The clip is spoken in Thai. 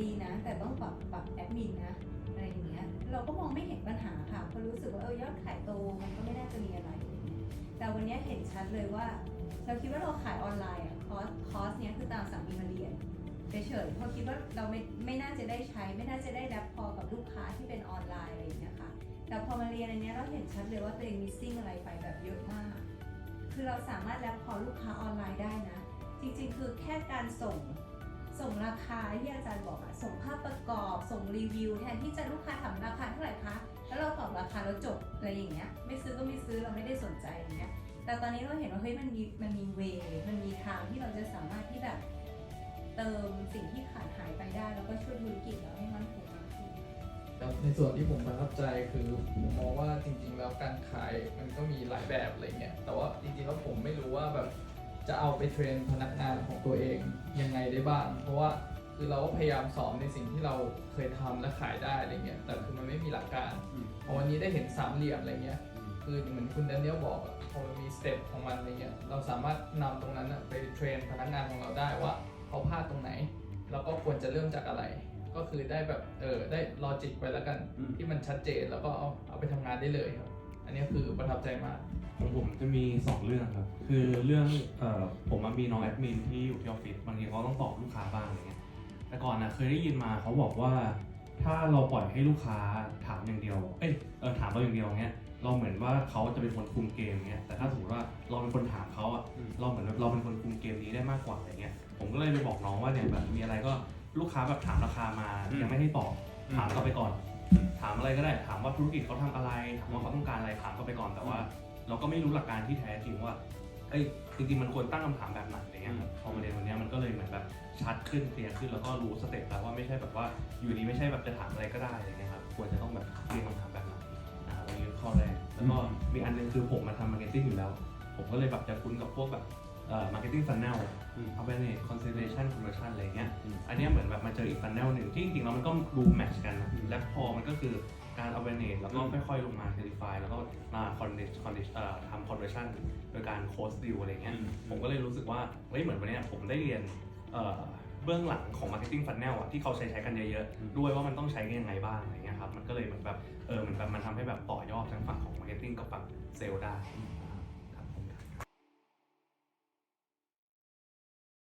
ดีนะ แต่ต้องปรับปรับแอดมินนะอะไรอย่างเงี้ยเราก็มองไม่เห็นปัญหาค่ะเพราะรู้สึกว่าเออยอดขายโตมันก็ไม่น่าจะมีอะไร แต่วันเนี้ยเห็นชัดเลยว่า เราคิดว่าเราขายออนไลน์อะคอร์สคอสเนี้ยคือตามสามีมาเรียนเฉยๆเพราะคิดว่าเราไม่ไม่น่าจะได้ใช้ ไม่น่าจะได้รับพอกับลูกค้าที่เป็นออนไลน์อะไรอย่างเงี้ยค่ะแต่พอมาเรียนอันเนี้ยเราเห็นชัดเลยว่าตัวเองมิสซิ่งอะไรไปแบบเยอะมาก คือเราสามารถรับพอลูกค้าออนไลน์ได้นะ จริงๆ คือแค่การส่ง ส่งราคาที่อาจารย์บอกอะส่งภาพประกอบส่งรีวิวแทนที่จะลูกค้าถามราคาเท่าไหร่คะแล้วเราตอบราคาแล้วจบอะไรอย่างเงี้ยไม่ซื้อก็ไม่ซื้อเราไม่ได้สนใจอย่างเงี้ยแต่ตอนนี้เราเห็นว่าเฮ้ยมันมีมันมีเวมันมีทางที่เราจะสามารถที่แบบเติมสิ่งที่ขาดหายไปได้ แล้วก็ช่วยธุรกิจเราให้มันคงมากขึ้นครับในส่วนที่ผมประทับใจคือผมมองว่าจริง ๆ แล้วการขายมันก็มีหลายแบบอะไรเงี้ยแต่ว่าจริงๆแล้วผมไม่รู้ว่าแบบ จะเอาไปเทรนพนักงานของตัวเองยังไงได้บ้าง เพราะว่าคือเราก็พยายามสอนในสิ่งที่เราเคยทำและขายได้อะไรเงี้ยแต่คือมันไม่มีหลักการอืมพอวันนี้ได้เห็นสามเหลี่ยมอะไรเงี้ยคือเหมือนคุณแดเนียลบอกอะพอมันมีสเต็ปของมันอะไรเงี้ยเราสามารถนำตรงนั้นอะไปเทรนพนักงานของเราได้ว่าเขาพลาดตรงไหนแล้วก็ควรจะเริ่มจากอะไร ก็คือได้แบบเออได้ลอจิกไปแล้วกันอืมที่มันชัดเจนแล้วก็เอาเอาไปทำงานได้เลยครับอั นนี้คือประทับใจมาก ของผมจะมี 2 เรื่องครับ คือเรื่องเอ่อผมอะมีน้องแอดมินที่อยู่ที่ออฟฟิศบางทีเขาต้องตอบลูกค้าบ้างอะไรเงี้ยแต่ก่อนนะเคยได้ยินมาเขาบอกว่า ถ้าเราปล่อยให้ลูกค้าถามอย่างเดียว เอ้ยเออถามเราอย่างเดียวเงี้ยเราเหมือนว่าเขาจะเป็นคนคุมเกมเงี้ยแต่ถ้าสมมติว่าเราเป็นคนถามเขาอะเราเหมือนเราเป็นคนคุมเกมนี้ได้มากกว่าอะไรเงี้ยผมก็เลยไปบอกน้องว่าเนี่ยแบบมีอะไรก็ลูกค้าแบบถามราคามายังไม่ให้ตอบถามเขาไปก่อน ถามอะไรก็ได้ถามว่าธุรกิจเขาทำอะไรถามว่าเขาต้องการอะไรถามเขาไปก่อนแต่ว่า เราก็ไม่รู้หลักการที่แท้จริงว่าเอ้ยจริงๆมันควรตั้งคำถามแบบไหนอะไรเงี้ยครับพอมาเรียนวันเนี้ยมันก็เลยเหมือนแบบชัดขึ้นเคลียร์ขึ้นแล้วก็รู้สเต็ปแล้วว่าไม่ใช่แบบว่าอยู่ดีไม่ใช่แบบจะถามอะไรก็ได้อะไรเงี้ยครับควรจะต้องแบบเรียนคำถามแบบไหนนะครับอันนี้คือข้อแรกแล้วก็มีอันหนึงคือผมมาทำมาร์เก็ตติ้งอยู่แล้ว ผมก็เลยแบบจะคุ้นกับพวกแบบ เอ่อ marketing funnel อืม awareness consideration conversion อะไรเงี้ยอืมอันเนี้ยเหมือนแบบมาเจออีกฟันแนลหนึ่งที่จริงๆแล้วมันก็ดูแมทช์กันนะอืมและพอมันก็คือการ awareness แล้วก็อืมค่อยๆลงมา clarify แล้วก็มา condition condition เอ่อทำ conversion โดยการ close deal อะไรเงี้ยผมก็เลยรู้สึกว่าเฮ้ยเหมือนวันเนี้ยผมได้เรียนเอ่อเบื้องหลังของ marketing funnel อะที่เขาใช้ใช้กันเยอะอืมๆด้วยว่ามันต้องใช้กันยังไงบ้างอะไรเงี้ยครับมันก็เลยเหมือนแบบเออเหมือนแบบมันทำให้แบบต่อยอดทั้งฝั่งของ marketing กับฝั่งเซลล์ได้